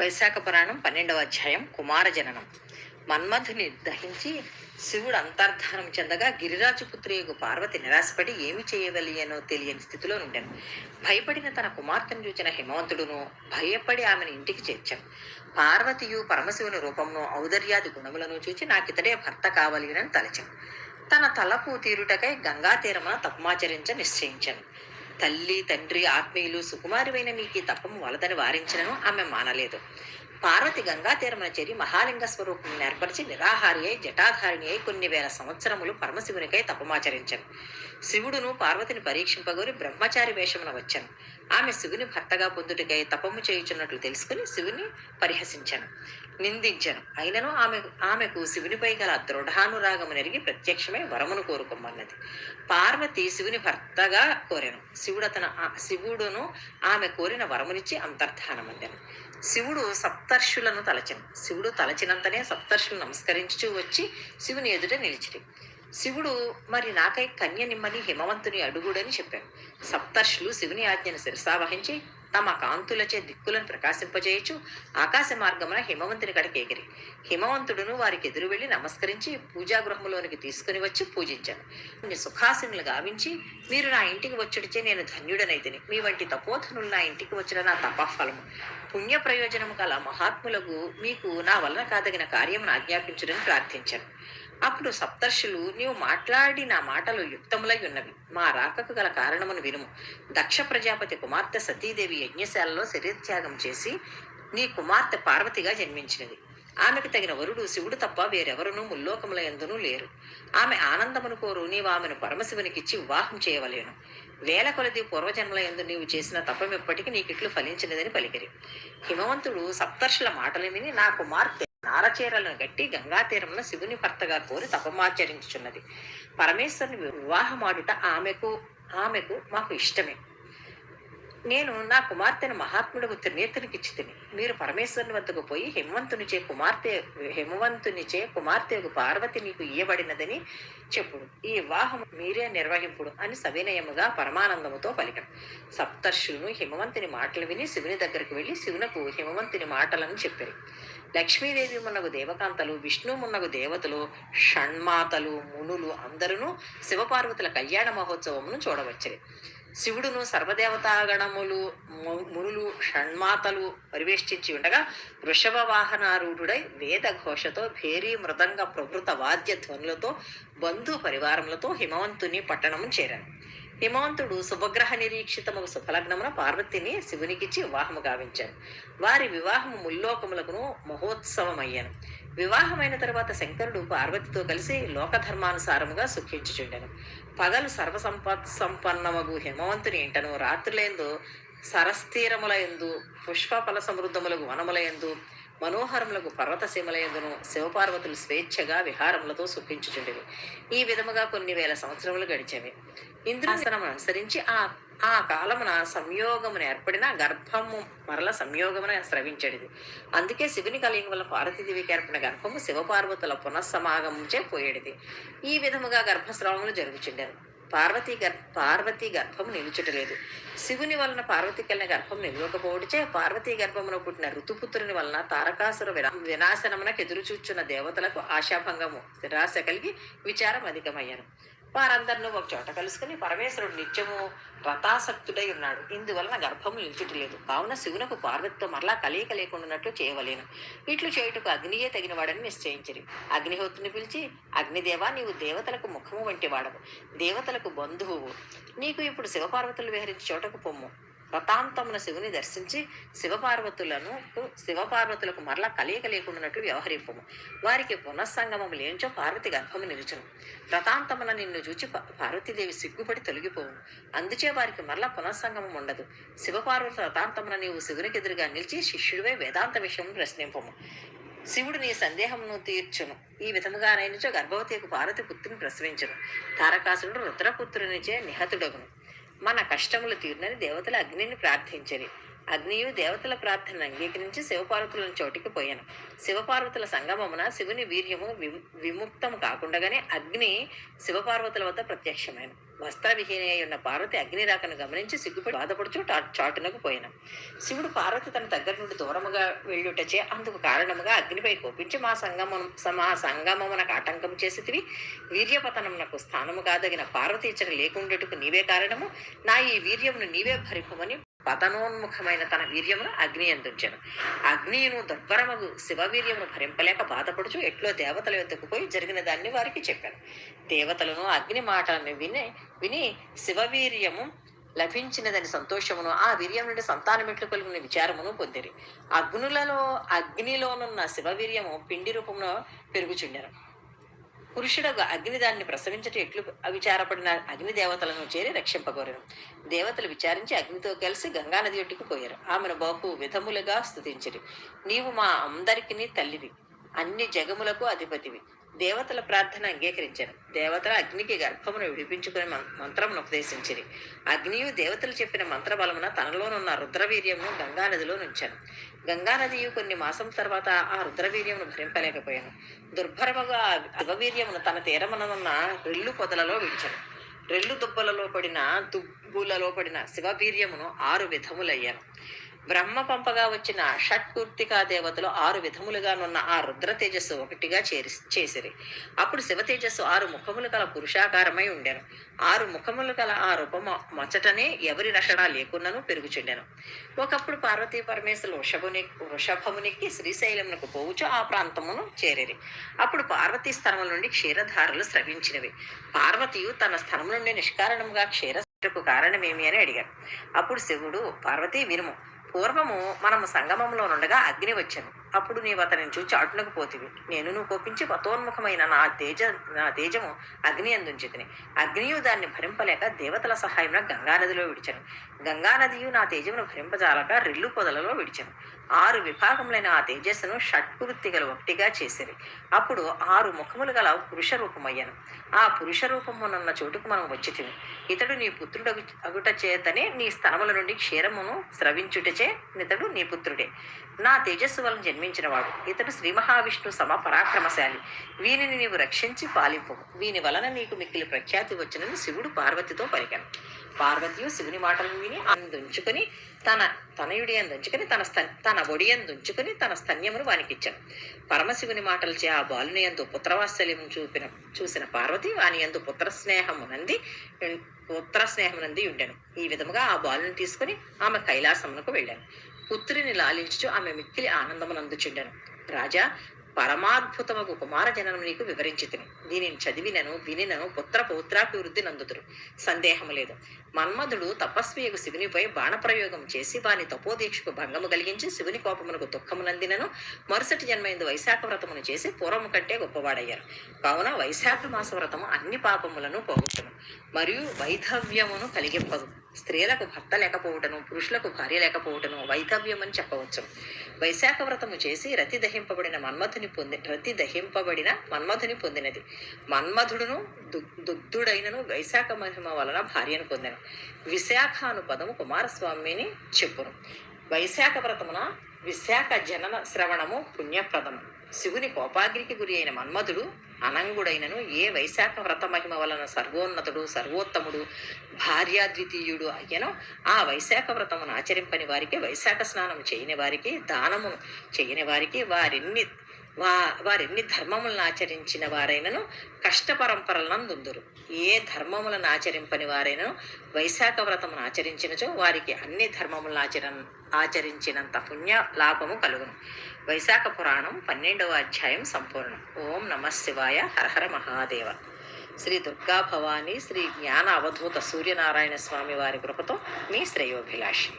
వైశాఖ పురాణం పన్నెండవ అధ్యాయం కుమార జననం. మన్మధుని దహించి శివుడు అంతర్ధానం చెందగా గిరిరాజపుత్రియకు పార్వతి నిరాశపడి ఏమి చేయవలియనో తెలియని స్థితిలో నుండాను. భయపడిన తన కుమార్తెను చూచిన హిమవంతుడును భయపడి ఆమెను ఇంటికి చేర్చాను. పార్వతియు పరమశివుని రూపంను ఔదర్యాది గుణములను చూచి నాకితడే భర్త కావాలి తలచాను. తన తలపు తీరుటకై గంగా తీరమున తపమాచరించ నిశ్చయించాను. తల్లి తండ్రి ఆత్మీయులు సుకుమారివైన మీకి తప్పము తపము వలదని వారించినను ఆమె మానలేదు. పార్వతి గంగా తీరమున చేరి మహాలింగ స్వరూపం ఏర్పరిచి నిరాహారి అయి జటాధారిణి అయి కొన్ని వేల సంవత్సరములు పరమశివునికై తపమాచరించను. శివుడును పార్వతిని పరీక్షింపగోరి బ్రహ్మచారి వేషమున వచ్చాను. ఆమె శివుని భర్తగా పొందుటకై తపము చేయుచున్నట్లు తెలుసుకుని శివుని పరిహసించాను. నిందించాను. అయినను ఆమె ఆమెకు శివునిపై గల దృఢానురాగము నెరిగి ప్రత్యక్షమై వరమును కోరుకోమన్నది పార్వతి శివుని భర్తగా కోరాను. శివుడు అతను శివుడును ఆమె కోరిన వరమునిచ్చి అంతర్ధానమందెను శివుడు సప్తర్షులను తలచను. శివుడు తలచినంతనే సప్తర్షులు నమస్కరించుచూ వచ్చి శివుని ఎదుట నిలిచిరి. శివుడు మరి నాకై కన్య నిమ్మని హిమవంతుని అడుగుడని చెప్పాను సప్తర్షులు శివుని ఆజ్ఞను శిరసావహించి తమ కాంతులచే దిక్కులను ప్రకాశింపజేయచ్చు. ఆకాశ మార్గమున హిమవంతుని కడకి ఎగిరి. హిమవంతుడును వారికి ఎదురు వెళ్ళి నమస్కరించి పూజాగృహంలోనికి తీసుకుని వచ్చి పూజించాను. కొన్ని సుఖాసనులు గావించి మీరు నా ఇంటికి వచ్చుడిచే నేను ధన్యుడనైతిని మీ వంటి తపోధనులు నా ఇంటికి వచ్చిన నా తపఫలము. పుణ్య ప్రయోజనము గల మహాత్ములకు మీకు నా వలన కాదగిన కార్యమును ఆజ్ఞాపించుడని ప్రార్థించాను. అప్పుడు సప్తర్షులు నీవు మాట్లాడి నా మాటలు యుక్తములై ఉన్నవి. మా రాకకు గల కారణమును వినుము. దక్ష ప్రజాపతి కుమార్తె సతీదేవి యజ్ఞశాలలో శరీరత్యాగం చేసి నీ కుమార్తె పార్వతిగా జన్మించినది. ఆమెకు తగిన వరుడు శివుడు తప్ప వేరెవరునూ ముల్లోకముల ఎందునూ లేరు. ఆమె ఆనందమును కోరు. నీవు ఆమెను పరమశివునికిచ్చి వివాహం చేయవలేను. వేల కొలది పూర్వజన్మల ఎందు నీవు చేసిన తపం ఎప్పటికీ నీకిట్లు ఫలించినదని పలికిరి. హిమవంతుడు సప్తర్షుల మాటలు విని నా కుమార్తె నారచీరలను గట్టి గంగా తీరమున శివుని భర్తగా కోరి తపమాచరించుచున్నది పరమేశ్వరుని వివాహమాడుట ఆమెకు ఆమెకు మాకు ఇష్టమే. నేను నా కుమార్తెను మహాత్ముడు త్రినేతునికి తిని మీరు పరమేశ్వరుని వద్దకు పోయి హిమవంతునిచే కుమార్తె హిమవంతునిచే కుమార్తెకు పార్వతి నీకు ఇయ్యబడినదని చెప్పుడు ఈ వివాహం మీరే నిర్వహింపుడు అని సవినయముగా పరమానందముతో పలికను. సప్తర్షులను హిమవంతుని మాటలు విని శివుని దగ్గరికి వెళ్ళి శివునకు హిమవంతుని మాటలను చెప్పారు. లక్ష్మీదేవి మున్నగు దేవకాంతలు విష్ణు మున్నగు దేవతలు షణ్మాతలు మునులు అందరూ శివపార్వతుల కళ్యాణ మహోత్సవమును చూడవచ్చరి. శివుడును సర్వదేవతాగణములు ము- మునులు షణ్మాతలు పరివేష్టించి ఉండగా వృషభ వాహనారూఢుడై వేద ఘోషతో భేరీ మృదంగ ప్రభృత వాద్య ధ్వనులతో బంధు పరివారములతో హిమవంతుని పట్టణము చేరాను హిమవంతుడు శుభగ్రహ నిరీక్షితము శుభలగ్నమున పార్వతిని శివునికిచ్చి వివాహము గావించాను వారి వివాహము ముల్లోకములకును మహోత్సవమయ్యాను. వివాహమైన తర్వాత శంకరుడు పార్వతితో కలిసి లోకధర్మానుసారముగా సుఖించుచుండెను. పగలు సర్వసంపత్ సంపన్నమగు హిమవంతుని ఇంటను రాత్రులేందు సరస్తీరములయందు పుష్పఫల సమృద్ధములకు వనములయందు మనోహరములకు పర్వత సీమలయందును శివపార్వతులు స్వేచ్ఛగా విహారములతో సుఖించుచుండేవి ఈ విధముగా కొన్ని వేల సంవత్సరములు గడిచేవి. ఇంద్రాసనమును అనుసరించి ఆ ఆ కాలమున సంయోగమును ఏర్పడిన గర్భము మరల సంయోగమున స్రవించడిది. అందుకే శివుని కలియుగం వల్ల పార్వతీదేవికి ఏర్పడిన గర్భము శివపార్వతుల పునఃసమాగముచే పోయేడిది. ఈ విధముగా గర్భస్రావములు జరుగుచుండేది పార్వతీ గర్ పార్వతీ గర్భము నిలుచుటలేదు. శివుని వలన పార్వతి కలిగిన గర్భం నిలవకపోవడిచే పార్వతీ గర్భమున పుట్టిన ఋతుపుత్రుని వలన తారకాసుర వినా వినాశనమునకు ఎదురు చూచున్న దేవతలకు ఆశాభంగము నిరాశ కలిగి విచారం అధికమయ్యాను. వారందరినూ ఒక చోట కలుసుకుని పరమేశ్వరుడు నిత్యము రథాసక్తుడై ఉన్నాడు. ఇందువలన గర్భము నిలుచుటలేదు కావున శివునకు పార్వతితో మరలా కలయిక లేకుండాన్నట్లు చేయవలేను. ఇట్లు చేయుటకు అగ్నియే తగినవాడని నిశ్చయించిరి. అగ్నిహోత్రుని పిలిచి అగ్నిదేవా నీవు దేవతలకు ముఖము వంటి వాడవు దేవతలకు బంధువు నీకు ఇప్పుడు శివపార్వతులు విహరించి చోటకు పొమ్ము. ప్రతాంతమున శివుని దర్శించి శివపార్వతులను శివపార్వతులకు మరలా కలయిక లేకుండానట్టు వ్యవహరింపము. వారికి పునఃసంగమం లేనిచో పార్వతి గర్భము నిలుచును. ప్రతాంతమున నిన్ను చూచి పార్వతీదేవి సిగ్గుపడి తొలగిపోవును. అందుచే వారికి మరలా పునఃసంగమం ఉండదు. శివపార్వతి ప్రతాంతమున నీవు శివునికి ఎదురుగా నిలిచి శిష్యుడివై వేదాంత విషయం ప్రశ్నింపము. శివుడు నీ సందేహమును తీర్చును. ఈ విధముగా నైనచో యొక్క పార్వతి పుత్రుని ప్రసవించును. తారకాసుడు రుద్రపుత్రునిచే నిహతుడగును. మన కష్టములు తీరునని దేవతలు అగ్నిని ప్రార్థించని. అగ్నియు దేవతల ప్రార్థన అంగీకరించి శివపార్వతులను చోటికి పోయాను. శివపార్వతుల సంగమమున శివుని వీర్యము విముక్తం విముక్తము కాకుండగానే అగ్ని శివపార్వతుల వద్ద ప్రత్యక్షమైన వస్త్రవిహీన ఉన్న పార్వతి అగ్ని రాకను గమనించి సిగ్గుపడి బాధపడుచు చాటునకు పోయాను. శివుడు పార్వతి తన దగ్గర నుండి దూరముగా వెళ్ళుటచే అందుకు కారణముగా అగ్నిపై కోపించి మా సంగమం మా సంగమమునకు ఆటంకం చేసితివి. వీర్యపతనమునకు స్థానము కాదగిన పార్వతి ఇచ్చట నీవే కారణము. నా ఈ వీర్యమును నీవే భరిపమని పతనోన్ముఖమైన తన వీర్యమును అగ్ని అందుంచెను. అగ్నియును దుర్భరమగు శివవీర్యమును భరింపలేక బాధపడుచు ఎట్లో దేవతల యొద్దకు పోయి జరిగిన దాన్ని వారికి చెప్పాను. దేవతలను అగ్ని మాటలను విని విని శివవీర్యము లభించినదని సంతోషమును ఆ వీర్యం నుండి సంతానమెట్లు కలిగిన విచారమును పొందిరి. అగ్నులలో అగ్నిలోనున్న శివవీర్యము పిండి రూపంలో పెరుగుచుండెను. పురుషుడు అగ్ని దాన్ని ప్రసవించట ఎట్లు విచారపడిన అగ్ని దేవతలను చేరి రక్షింపగోరను. దేవతలు విచారించి అగ్నితో కలిసి గంగా నది ఒడ్డుకు పోయారు. ఆమెను బాపు విధములుగా స్తుతించిరి. నీవు మా అందరికిని తల్లివి. అన్ని జగములకు అధిపతివి. దేవతల ప్రార్థన అంగీకరించారు దేవతల అగ్నికి గర్భమును విడిపించుకుని మం- మంత్రమును ఉపదేశించిరి. అగ్నియు దేవతలు చెప్పిన మంత్రబలమున తనలోనున్న రుద్రవీర్యమును గంగా నదిలో నుంచాను. గంగా నదియు కొన్ని మాసం తర్వాత ఆ రుద్రవీర్యమును భరింపలేకపోయాను. దుర్భరముగా ఆ తన తీరముననున్న రెల్లు పొదలలో విడిచాను. రెల్లు దుబ్బలలో పడిన దుబ్బులలో పడిన శివవీర్యమును ఆరు విధములయ్యాను. బ్రహ్మ పంపగా వచ్చిన షట్కూర్తికా దేవతలు ఆరు విధములుగానున్న ఆ రుద్ర తేజస్సు ఒకటిగా చేరి చేసిరి. అప్పుడు శివ తేజస్సు ఆరు ముఖములు గల పురుషాకారమై ఉండెను. ఆరు ముఖములు గల ఆ రూపము మొచ్చటనే ఎవరి రక్షణ లేకున్నను పెరుగుచుండెను. ఒకప్పుడు పార్వతీ పరమేశ్వరులు వృషభుని వృషభమునికి శ్రీశైలమునకు పోవుచు ఆ ప్రాంతమును చేరిరి. అప్పుడు పార్వతీ స్థలముల నుండి క్షీరధారలు స్రవించినవి. పార్వతియు తన స్థలం నుండి నిష్కారణముగా క్షీర కారణమేమి అని అడిగారు అప్పుడు శివుడు పార్వతి వినుము పూర్వము మనము సంగమంలో నుండగా అగ్ని వచ్చాను. అప్పుడు నీవు అతనిని చూచి అటునకు పోతివి నేను నువ్వు కోపించి పతోన్ముఖమైన నా తేజ నా తేజము అగ్ని అందుంచితిని. అగ్నియు దాన్ని భరింపలేక దేవతల సహాయంలో గంగానదిలో విడిచాను. గంగానదియు నా తేజమును భరింపజాలక రిల్లు పొదలలో విడిచాను. ఆరు విభాగములైన ఆ తేజస్సును షట్కృత్తి గల ఒకటిగా చేసిరి. అప్పుడు ఆరు ముఖములు గల పురుష రూపమయ్యాను ఆ పురుష రూపమునున్న చోటుకు మనం వచ్చి ఇతడు నీ పుత్రుడు అగుట చేతనే నీ స్థనముల నుండి క్షీరమును స్రవించుటచే ఇతడు నీ పుత్రుడే. నా తేజస్సు వలన జన్మించినవాడు ఇతడు శ్రీ మహావిష్ణు సమ పరాక్రమశాలి వీనిని నీవు రక్షించి పాలింపు వీని వలన నీకు మిక్కిలి ప్రఖ్యాతి వచ్చినని శివుడు పార్వతితో పలికాను. పార్వతియు శివుని మాటలను విని అందుంచుకొని తన తనయుడి అందుంచుకొని తన తన ఒడి అందుంచుకొని తన స్తన్యమును వానికిచ్చాను పరమశివుని మాటలచే ఆ బాలుని ఎందు పుత్రవాత్సల్యం చూపిన చూసిన పార్వతి వాని ఎందు పుత్ర స్నేహమునంది పుత్ర స్నేహమునంది ఉండెను. ఈ విధముగా ఆ బాలుని తీసుకుని ఆమె కైలాసమునకు వెళ్ళాను. పుత్రిని లాలించుచు ఆమె మిక్కిలి ఆనందమునందుచుండెను. రాజా పరమాద్భుతమగు కుమార జననం నీకు వివరించి దీనిని చదివినను వినినను పుత్ర పౌత్రాభివృద్ధి నందుతురు. సందేహము లేదు. మన్మధుడు తపస్వియకు శివునిపై బాణప్రయోగం చేసి వాని తపోదీక్షకు భంగము కలిగించి శివుని కోపమునకు దుఃఖము నందినను. మరుసటి జన్మైందు వైశాఖ వ్రతమును చేసి పూర్వము కంటే గొప్పవాడయ్యారు. కావున వైశాఖ మాస వ్రతము అన్ని పాపములను పోగొట్టును. మరియు వైధవ్యమును కలిగింపదు. స్త్రీలకు భర్త లేకపోవటను పురుషులకు భార్య లేకపోవటను వైధవ్యం అని చెప్పవచ్చు వైశాఖ వ్రతము చేసి రతి దహింపబడిన మన్మధుని పొంది రతి దహింపబడిన మన్మధుని పొందినది. మన్మధుడును దుగ్ధుడైనను వైశాఖ మహిమ వలన భార్యను పొందెను. విశాఖ అను పదము కుమారస్వామిని చెప్పును. వైశాఖ వ్రతమున విశాఖ జనన శ్రవణము పుణ్యప్రదము. శివుని కోపాగ్నికి గురి అయిన మన్మధుడు అనంగుడైనను ఏ వైశాఖ వ్రత మహిమ వలన సర్వోన్నతుడు సర్వోత్తముడు భార్యాద్వితీయుడు అయ్యనో ఆ వైశాఖ వ్రతమును ఆచరింపని వారికి వైశాఖ స్నానం చేయని వారికి దానము చేయని వారికి వారిన్ని వా వారెన్ని ధర్మములను ఆచరించిన వారైనను కష్టపరంపరలందుందురు ఏ ధర్మములను ఆచరింపని వారైనను వైశాఖ వ్రతమును ఆచరించినచో వారికి అన్ని ధర్మములను ఆచర ఆచరించినంత పుణ్య లాభము కలుగును. వైశాఖ పురాణం పన్నెండవ అధ్యాయం సంపూర్ణం. ఓం నమ శివాయ హరహర మహాదేవ. శ్రీ దుర్గా భవానీ శ్రీ జ్ఞాన అవధూత సూర్యనారాయణ స్వామి వారి కృపతో మీ శ్రేయోభిలాషి.